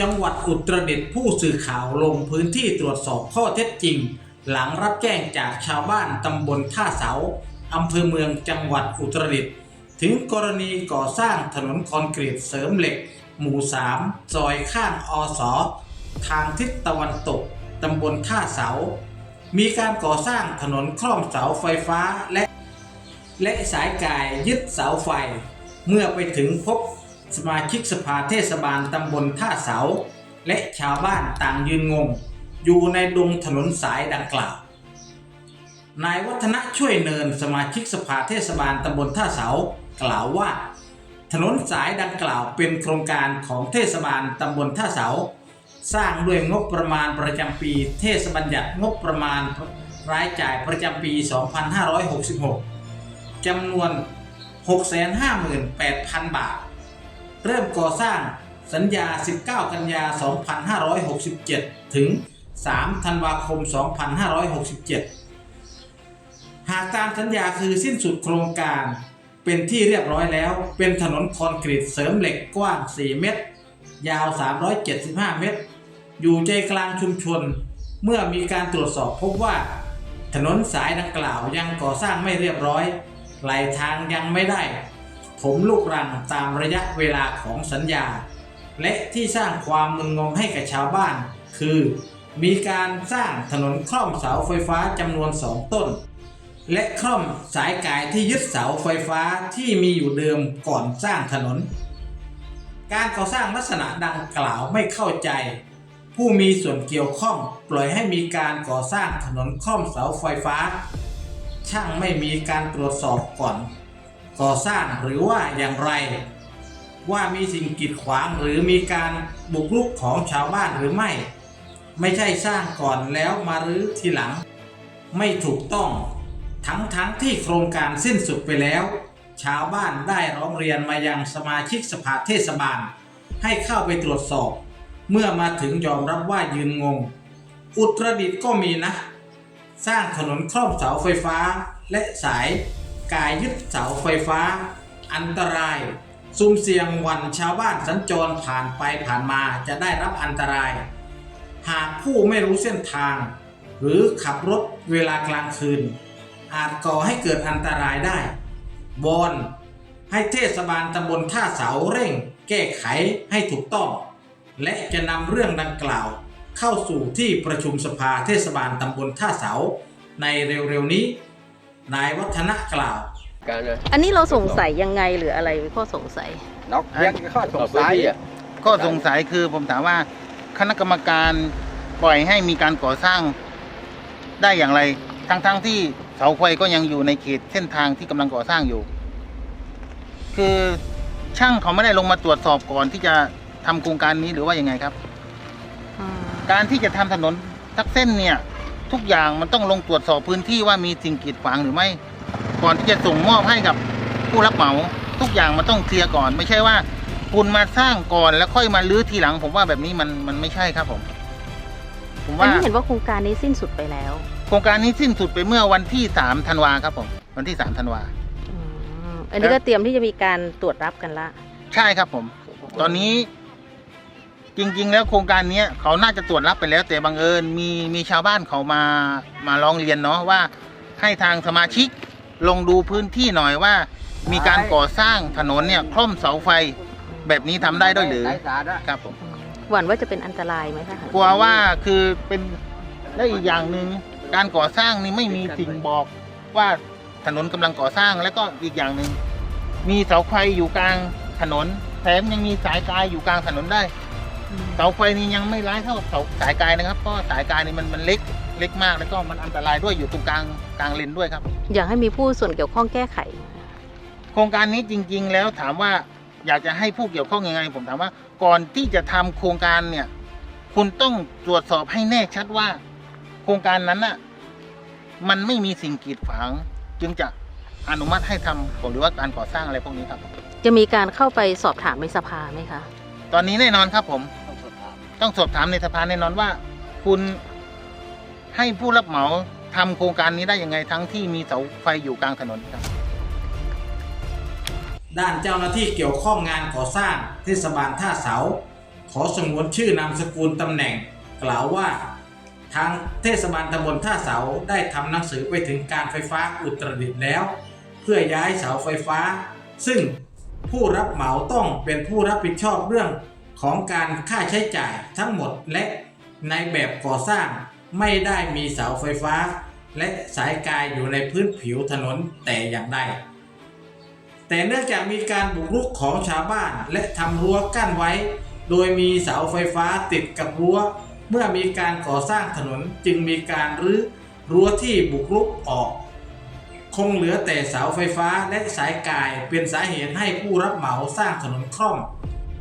จังหวัดอุตรดิตถ์ผู้สื่อข่าวลงพื้นที่ตรวจสอบข้อเท็จจริง หลังรับแจ้งจากชาวบ้านตำบลท่าเสาอำเภอเมืองจังหวัดอุตรดิตถ์ถึงกรณีก่อสร้างถนนคอนกรีตเสริมเหล็ก หมู่ 3 ซอยข้างอสอทางทิศตะวันตกตำบลท่าเสา มีการก่อสร้างถนนคล่อมเสาไฟฟ้าและ และสายกายยึดเสาไฟ เมื่อไปถึงพบ สมาชิกสภาเทศบาลตำบลท่าเสา และชาวบ้านต่างยืนงง อยู่ในดงถนนสายดังกล่าว นายวัฒนะช่วยเนินสมาชิกสภาเทศบาลตำบลท่าเสา กล่าวว่า ถนนสายดังกล่าวเป็นโครงการของเทศบาลตำบลท่าเสา สร้างด้วยงบประมาณประจำปี เทศบัญญัติงบประมาณรายจ่ายประจำปี 2566จำนวน 658,000 บาท เริ่มก่อสร้างสัญญา 19 กันยา 2567 ถึง 3 ธันวาคม 2567 หากตามสัญญาคือสิ้นสุดโครงการ เป็นที่เรียบร้อยแล้ว เป็นถนนคอนกรีตเสริมเหล็กกว้าง 4 เมตร ยาว 375 เมตร อยู่ใจกลางชุมชน เมื่อมีการตรวจสอบพบว่า ถนนสายดังกล่าวยังก่อสร้างไม่เรียบร้อยไหลทางยังไม่ได้ ถมลูกรังตามระยะเวลาของสัญญา และที่สร้างความมึนงงให้กับชาวบ้าน คือ มีการสร้างถนนคล่อมเสาไฟฟ้าจำนวนสองต้น และคล่อมสายกายที่ยึดเสาไฟฟ้าที่มีอยู่เดิมก่อนสร้างถนน การก่อสร้างลักษณะดังกล่าวไม่เข้าใจ ผู้มีส่วนเกี่ยวข้องปล่อยให้มีการก่อสร้างถนนคล่อมเสาไฟฟ้า ช่างไม่มีการตรวจสอบก่อน ก่อสร้างหรือว่าอย่างไร ว่ามีสิ่งกีดขวางหรือมีการบุกรุกของชาวบ้านหรือไม่ ไม่ใช่สร้างก่อนแล้วมารื้อทีหลัง ไม่ถูกต้อง ทั้งทั้งที่โครงการสิ้นสุดไปแล้ว ชาวบ้านได้ร้องเรียนมายังสมาชิกสภาเทศบาล ให้เข้าไปตรวจสอบ เมื่อมาถึงยอมรับว่ายืนงง อุตรดิตถ์ก็มีนะ สร้างถนนครอบเสาไฟฟ้าและสาย กายยึดเสาไฟฟ้า อันตรายซุ่มเสี่ยงวันชาวบ้านสัญจรผ่านไปผ่านมาจะได้รับอันตราย หากผู้ไม่รู้เส้นทาง หรือขับรถเวลากลางคืน อาจก่อให้เกิดอันตรายได้วอนให้เทศบาลตำบลท่าเสาเร่ง แก้ไขให้ถูกต้อง และจะนำเรื่องดังกล่าว เข้าสู่ที่ประชุมสภาเทศบาลตำบลท่าเสาในเร็วๆนี้ นายวัฒนะกล่าว การเลยอันนี้เราสงสัยยังไงหรืออะไรเป็นข้อสงสัยนอกยังข้อสงสัยอะก็สงสัยคือผมถามว่าคณะกรรมการปล่อยให้มีการก่อสร้างได้อย่างไรทั้งๆทที่เสาไฟก็ยังอยู่ในเขตเส้นทางที่กำลังก่อสร้างอยู่ คือช่างเขาไม่ได้ลงมาตรวจสอบก่อนที่จะทำโครงการนี้หรือว่ายังไงครับ การที่จะทำถนนทักเส้นเนี่ย ทุกอย่างมันต้องลงตรวจสอบพื้นที่ว่ามีสิ่งกีดขวางหรือไม่ ก่อนที่จะส่งมอบให้กับผู้รับเหมาทุกอย่างมันต้องเคลียร์ก่อน ไม่ใช่ว่า คุณมาสร้างก่อนแล้วค่อยมาลื้อทีหลัง ผมว่าแบบนี้มันมันไม่ใช่ครับผม ผมอันว่านี้เห็นว่าโครงการนี้สิ้นสุดไปแล้ว โครงการนี้สิ้นสุดไปเมื่อวันที่สามธันวาครับผม วันที่สามธันวาอืมอันนี้ก็เตรียมที่จะมีการตรวจรับกันละ ใช่ครับผม ตอนนี้ จริง ๆ แล้วโครงการเนี้ยเขาน่าจะตรวจรับไปแล้ว แต่บังเอิญมีมีชาวบ้านเขามามาร้องเรียนเนาะว่าให้ทางสมาชิกลงดูพื้นที่หน่อยว่า มีการก่อสร้างถนนเนี่ยคล่อมเสาไฟแบบนี้ทำได้ด้วยหรือสายสาระครับผมหวั่นว่าจะเป็นอันตรายไหมคะกลัวว่าคือเป็นและอีกอย่างหนึ่งการก่อสร้างนี่ไม่มีสิ่งบอกว่าถนนกำลังก่อสร้างแล้วก็อีกอย่างหนึ่งมีเสาไฟอยู่กลางถนนแถมยังมีสายกายอยู่กลางถนนได้ เสาไฟนี่ยังไม่ร้ายเท่าเสาสายกายนะครับเพราะสายกายนี่มันมันเล็กเล็กมากแล้วก็มันอันตรายด้วยอยู่ตรงกลางกลางเลนด้วยครับ อยากให้มีผู้ส่วนเกี่ยวข้องแก้ไข โครงการนี้จริง ๆ แล้วถามว่าอยากจะให้ผู้เกี่ยวข้องยังไง ผมถามว่าก่อนที่จะทำโครงการเนี่ย คุณต้องตรวจสอบให้แน่ชัดว่า โครงการนั้นน่ะมันไม่มีสิ่งกีดขวางจึงจะอนุมัติให้ทำหรือว่าการก่อสร้างอะไรพวกนี้ครับ จะมีการเข้าไปสอบถามในสภาไหมคะ ตอนนี้แน่นอนครับผม ต้องสอบถามในสภาแน่นอนว่า คุณให้ผู้รับเหมาทำโครงการนี้ได้ยังไงทั้งที่มีเสาไฟอยู่กลางถนนครับ ด้านเจ้าหน้าที่เกี่ยวข้องงานก่อสร้างเทศบาลท่าเสา ขอสงวนชื่อนามสกุลตำแหน่ง กล่าวว่า ทางเทศบาลตำบลท่าเสาได้ทำหนังสือไปถึงการไฟฟ้าอุตรดิตถ์แล้ว เพื่อย้ายเสาไฟฟ้า ซึ่งผู้รับเหมาต้องเป็นผู้รับผิดชอบเรื่อง ของการค่าใช้จ่ายทั้งหมดและในแบบก่อสร้างไม่ได้มีเสาไฟฟ้า และสายกายอยู่ในพื้นผิวถนนแต่อย่างใดแต่เนื่องจากมีการบุกรุกของชาวบ้านและทำรั้วกั้นไว้ โดยมีเสาไฟฟ้าติดกับรั้ว เมื่อมีการก่อสร้างถนนจึงมีการรื้อรั้วที่บุกรุกออก คงเหลือแต่เสาไฟฟ้าและสายกายเป็นสาเหตุให้ผู้รับเหมาสร้างถนนคล่อม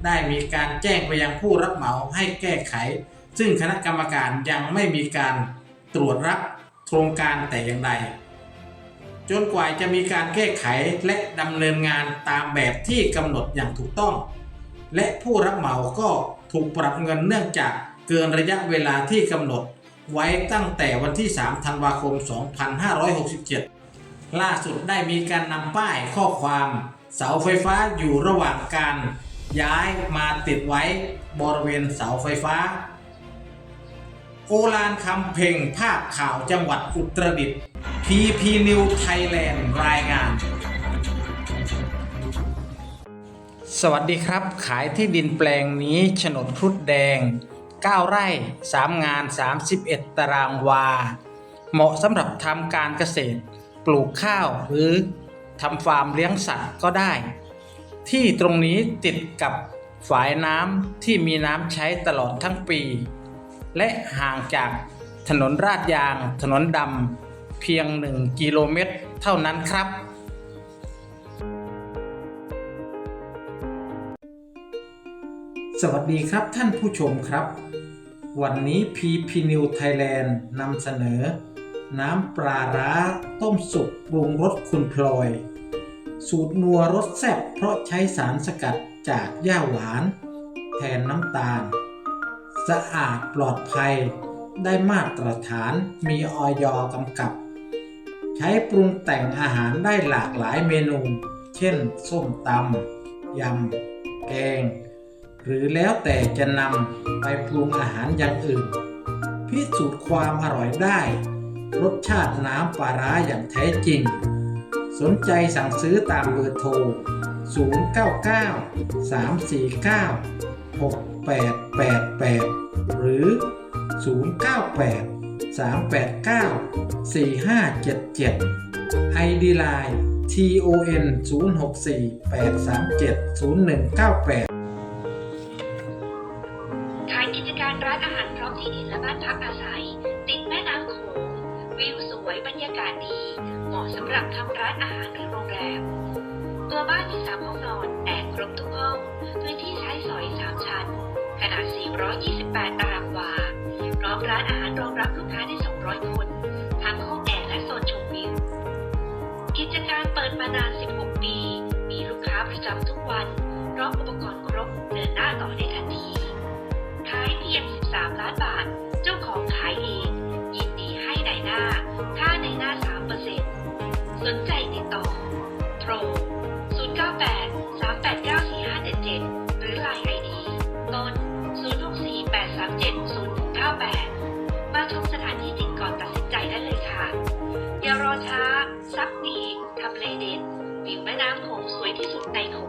ได้มีการแจ้งไปยังผู้รับเหมาให้แก้ไข ซึ่งคณะกรรมการยังไม่มีการตรวจรับโครงการแต่อย่างใด จนกว่าจะมีการแก้ไขและดำเนินงานตามแบบที่กำหนดอย่างถูกต้อง และผู้รับเหมาก็ถูกปรับเงินเนื่องจากเกินระยะเวลาที่กำหนดไว้ตั้งแต่วันที่ 3 ธันวาคม 2567 ล่าสุดได้มีการนำป้ายข้อความ เสาไฟฟ้าอยู่ระหว่างการ ย้ายมาติดไว้บริเวณเสาไฟฟ้า โอลานคำเพ่งภาพข่าวจังหวัดอุตรดิตถ์ PP New Thailand รายงาน สวัสดีครับ ขายที่ดินแปลงนี้โฉนดพรุดแดง 9 ไร่ 3 งาน 31 ตารางวา เหมาะสำหรับทำการเกษตร ปลูกข้าวหรือทำฟาร์มเลี้ยงสัตว์ก็ได้ ที่ตรงนี้ติดกับฝายน้ำที่มีน้ำใช้ตลอดทั้งปี และห่างจากถนนราดยาง ถนนดำเพียง 1 กิโลเมตร เท่านั้นครับ สวัสดีครับท่านผู้ชมครับ วันนี้ PP New Thailand นำเสนอ น้ำปลาร้าต้มสุกปรุงรสคุณพลอย สูตรนัวรสแซ่บเพราะใช้สารสกัดจากหญ้าหวาน แทนน้ำตาล สะอาดปลอดภัย ได้มาตรฐานมีออยกำกับ ใช้ปรุงแต่งอาหารได้หลากหลายเมนู เช่น ส้มตำยำ แกง หรือแล้วแต่จะนำไปปรุงอาหารอย่างอื่น พิสูจน์ความอร่อยได้ รสชาติน้ำปลาร้าอย่างแท้จริง สนใจสั่งซื้อตามเบอร์โทร 099 349 6888 หรือ 098 389 4577 ID Line TON 064 837 0198 สำหรับทำร้านอาหารหรือโรงแรม ตัวบ้านมีสามห้องนอนแอร์ครบทุกห้อง พื้นที่ใช้สอยสามชั้น ขนาด 428 ตารางวา พร้อมร้านอาหารรองรับลูกค้าได้ 200 คน ทั้งห้องแอร์และโซนชมวิว กิจการเปิดมานาน 16 ปี มีลูกค้าประจำทุกวัน พร้อมอุปกรณ์ครบเดินหน้าต่อได้ทันที ขายเพียง 13 ล้านบาท ช้าซักดีทำเลเด็ดวิวแม่น้ำโขงสวยที่สุดในโขง